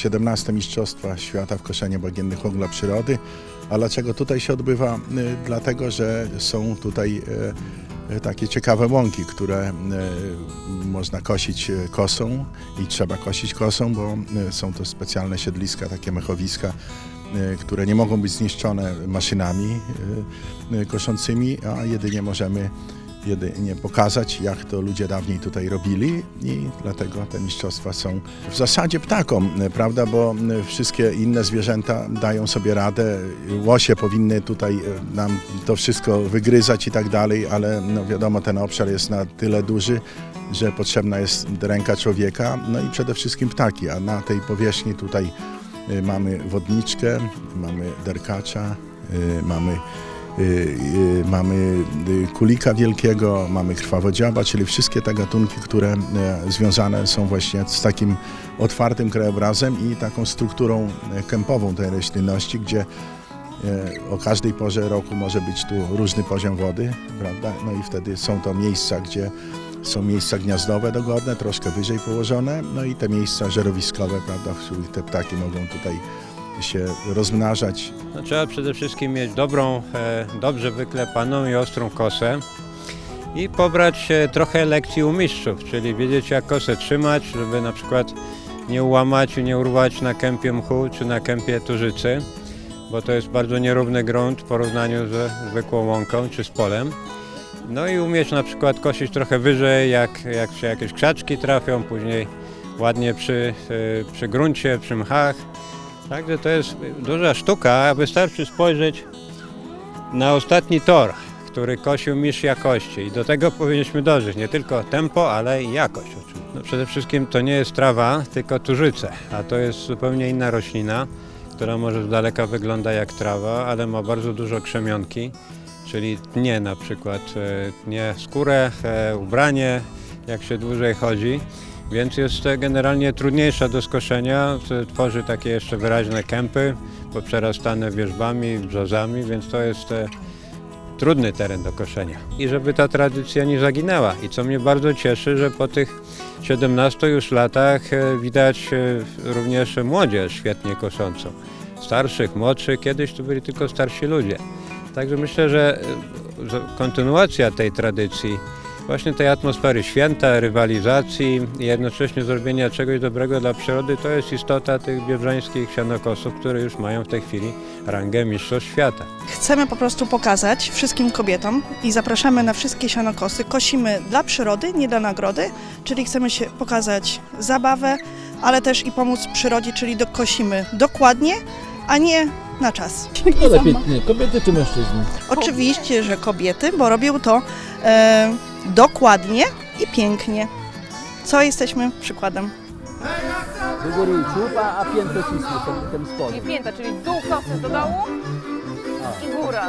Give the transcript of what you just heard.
17 Mistrzostwa Świata w koszeniu bagiennych ogla przyrody. A dlaczego tutaj się odbywa? Y, Dlatego, że są tutaj e, e, takie ciekawe łąki, które można kosić kosą i trzeba kosić kosą, bo są to specjalne siedliska, takie mechowiska, które nie mogą być zniszczone maszynami koszącymi, a jedynie możemy jedynie pokazać, jak to ludzie dawniej tutaj robili i dlatego te mistrzostwa są w zasadzie ptakom, e, prawda, bo e, wszystkie inne zwierzęta dają sobie radę, łosie powinny tutaj e, nam to wszystko wygryzać i tak dalej, ale no wiadomo, ten obszar jest na tyle duży, że potrzebna jest ręka człowieka, no i przede wszystkim ptaki, a na tej powierzchni tutaj y, mamy wodniczkę, mamy derkacza, y, mamy, mamy y, kulika wielkiego, mamy krwawodziaba, czyli wszystkie te gatunki, które y, związane są właśnie z takim otwartym krajobrazem i taką strukturą y, kępową tej roślinności, gdzie O każdej porze roku może być tu różny poziom wody, prawda? No i wtedy są to miejsca, gdzie są miejsca gniazdowe dogodne, troszkę wyżej położone, no i te miejsca żerowiskowe, prawda, w których te ptaki mogą tutaj się rozmnażać. No, trzeba przede wszystkim mieć dobrą, e, dobrze wyklepaną i ostrą kosę i pobrać e, trochę lekcji u mistrzów, czyli wiedzieć jak kosę trzymać, żeby na przykład nie ułamać i nie urwać na kępie mchu czy na kępie tużycy, bo to jest bardzo nierówny grunt w porównaniu ze zwykłą łąką czy z polem. No i umieć na przykład kosić trochę wyżej, jak, jak się jakieś krzaczki trafią, później ładnie przy, e, przy gruncie, przy mchach. Także to jest duża sztuka, wystarczy spojrzeć na ostatni tor, który kosił mistrz jakości i do tego powinniśmy dążyć, nie tylko tempo, ale i jakość. No przede wszystkim to nie jest trawa, tylko tużyce, a to jest zupełnie inna roślina, która może z daleka wygląda jak trawa, ale ma bardzo dużo krzemionki, czyli tnie na przykład, e, tnie skórę, e, ubranie, jak się dłużej chodzi. Więc jest generalnie trudniejsza do skoszenia, tworzy takie jeszcze wyraźne kępy, poprzerastane wierzbami, brzozami, więc to jest e, trudny teren do koszenia. I żeby ta tradycja nie zaginęła. I co mnie bardzo cieszy, że po tych 17 już latach e, widać e, również młodzież świetnie koszącą. Starszych, młodszych, kiedyś to byli tylko starsi ludzie. Także myślę, że kontynuacja tej tradycji właśnie tej atmosfery święta, rywalizacji i jednocześnie zrobienia czegoś dobrego dla przyrody, to jest istota tych biebrzańskich sianokosów, które już mają w tej chwili rangę mistrzostw świata. Chcemy po prostu pokazać wszystkim kobietom i zapraszamy na wszystkie sianokosy. Kosimy dla przyrody, nie dla nagrody, czyli chcemy się pokazać zabawę, ale też i pomóc przyrodzie, czyli dokosimy dokładnie, a nie na czas. Kto lepiej tnie, kobiety czy mężczyźni? Oczywiście, że kobiety, bo robią to e, dokładnie i pięknie. Co jesteśmy przykładem. Do góry czub, a, a piętę cisny ten, ten spodem. I pięta, czyli dół kosy do dołu i góra.